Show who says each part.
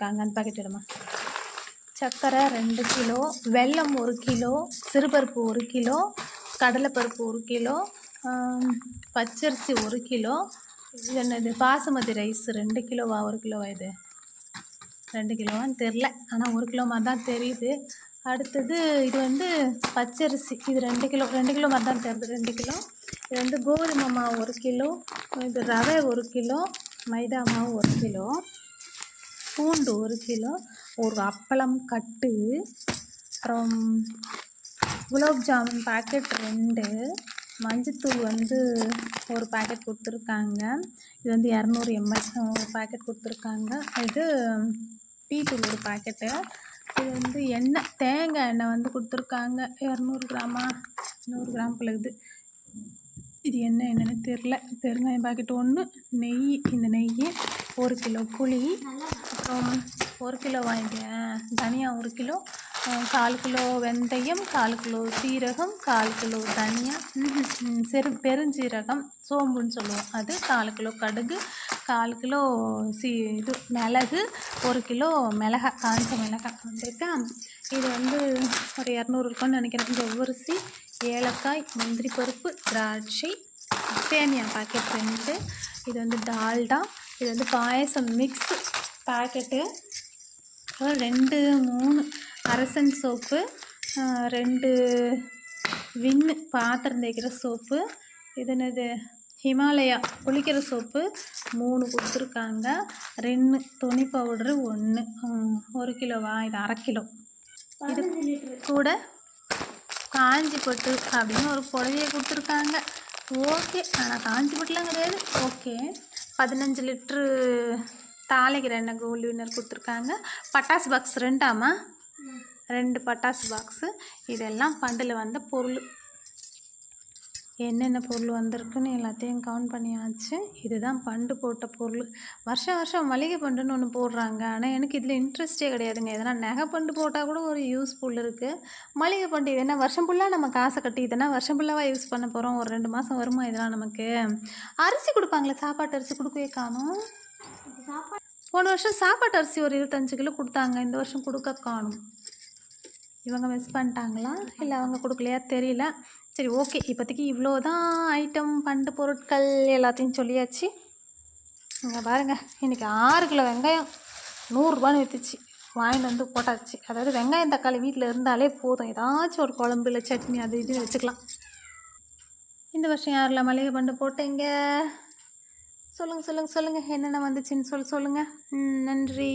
Speaker 1: காங்கான் packet இடமா சர்க்கரை ரெண்டு கிலோ வெல்லம் ஒரு கிலோ சிறுபருப்பு ஒரு கிலோ கடலைப்பருப்பு ஒரு கிலோ பச்சரிசி ஒரு கிலோ இது என்னது பாசுமதி ரைஸ் ரெண்டு கிலோவா ஒரு கிலோவா இது ரெண்டு கிலோவான்னு தெரில ஆனால் ஒரு கிலோ மாதிரி தான் தெரியுது அடுத்தது இது வந்து பச்சரிசி இது ரெண்டு கிலோ ரெண்டு கிலோ மாதிரி தான் தருது ரெண்டு கிலோ இது வந்து கோதுமை மாவு ஒரு கிலோ இது ரவை ஒரு கிலோ மைதா மாவு ஒரு கிலோ பூண்டு ஒரு கிலோ ஒரு அப்பளம் கட்டு அப்புறம் குலோப் ஜாமுன் பேக்கெட் ரெண்டு மஞ்சத்தூள் வந்து ஒரு பேக்கெட் கொடுத்துருக்காங்க இது வந்து இரநூறு எம்எல் ஒரு பேக்கெட் கொடுத்துருக்காங்க இது தூள் ஒரு பேக்கெட்டு இது வந்து எண்ணெய் தேங்காய் எண்ணெய் வந்து கொடுத்துருக்காங்க இரநூறு கிராமா நூறு கிராம் பிள்ளைது இது என்ன என்னென்னு தெரில பெருங்காயம் பாக்கெட் ஒன்று நெய் இந்த நெய் ஒரு கிலோ புளி அப்புறம் ஒரு கிலோ வாங்கிக்கிறேன் தனியா ஒரு கிலோ கால் கிலோ வெந்தயம் கால் கிலோ சீரகம் கால் கிலோ தனியா செரு பெருஞ்சீரகம் சோம்புன்னு சொல்லுவோம் அது கால் கிலோ கடுகு கால் கிலோ சீ இது மிளகு ஒரு கிலோ மிளகாய் காஞ்ச மிளகாய் வந்துட்டு இது வந்து ஒரு இரநூறு இருக்கும்னு நினைக்கிறேன் இந்த உரிசி ஏலக்காய் முந்திரி பருப்பு திராட்சை சேமியா பாக்கெட் ரெண்டு இது வந்து டால்டா இது வந்து பாயசம் மிக்ஸ் பாக்கெட்டு அப்புறம் ரெண்டு மூணு அரசன் சோப்பு ரெண்டு வின்னு பாத்திரம் தேய்க்கிற சோப்பு இது என்னது ஹிமாலயா குளிக்கிற சோப்பு மூணு கொடுத்துருக்காங்க ரெண்டு துணி பவுடரு ஒன்று ஒரு கிலோவா இது அரை கிலோ இது கூட காஞ்சி அப்படின்னு ஒரு புடவையை கொடுத்துருக்காங்க ஓகே ஆனால் காஞ்சி கிடையாது ஓகே பதினஞ்சு லிட்ரு தாளைக்கு எண்ணெய் கோல்டு வின்னர் கொடுத்துருக்காங்க பட்டாசு பாக்ஸ் ரெண்டாமா ரெண்டு பட்டாசு பாக்ஸு இதெல்லாம் பண்டில் வந்த பொருள் என்னென்ன பொருள் வந்திருக்குன்னு எல்லாத்தையும் கவுண்ட் பண்ணியாச்சு இதுதான் பண்டு போட்ட பொருள் வருஷம் வருஷம் மளிகை பண்டுன்னு ஒன்று போடுறாங்க ஆனால் எனக்கு இதில் இன்ட்ரெஸ்ட்டே கிடையாதுங்க எதனா நகை பண்டு போட்டால் கூட ஒரு யூஸ்ஃபுல் இருக்குது மளிகை பண்டு இது என்ன வருஷம் ஃபுல்லாக நம்ம காசை கட்டி இதெல்லாம் வருஷம் ஃபுல்லாக யூஸ் பண்ண போகிறோம் ஒரு ரெண்டு மாதம் வருமா இதெல்லாம் நமக்கு அரிசி கொடுப்பாங்களே சாப்பாட்டு அரிசி கொடுக்கவே காணும் போன வருஷம் சாப்பாட்டு அரிசி ஒரு இருபத்தஞ்சு கிலோ கொடுத்தாங்க இந்த வருஷம் கொடுக்க காணும் இவங்க மிஸ் பண்ணிட்டாங்களா இல்லை அவங்க கொடுக்கலையா தெரியல சரி ஓகே இப்போதைக்கு இவ்வளோ தான் ஐட்டம் பண்டு பொருட்கள் எல்லாத்தையும் சொல்லியாச்சு இங்கே பாருங்கள் இன்றைக்கி ஆறு கிலோ வெங்காயம் நூறுரூபான்னு விற்றுச்சு வாங்கிட்டு வந்து போட்டாச்சு அதாவது வெங்காயம் தக்காளி வீட்டில் இருந்தாலே போதும் ஏதாச்சும் ஒரு குழம்பு இல்லை சட்னி அது இது வச்சுக்கலாம் இந்த வருஷம் யாரில் மளிகை பண்டு போட்டேங்க சொல்லுங்கள் சொல்லுங்கள் சொல்லுங்கள் என்னென்ன வந்துச்சுன்னு சொல்லி சொல்லுங்கள் நன்றி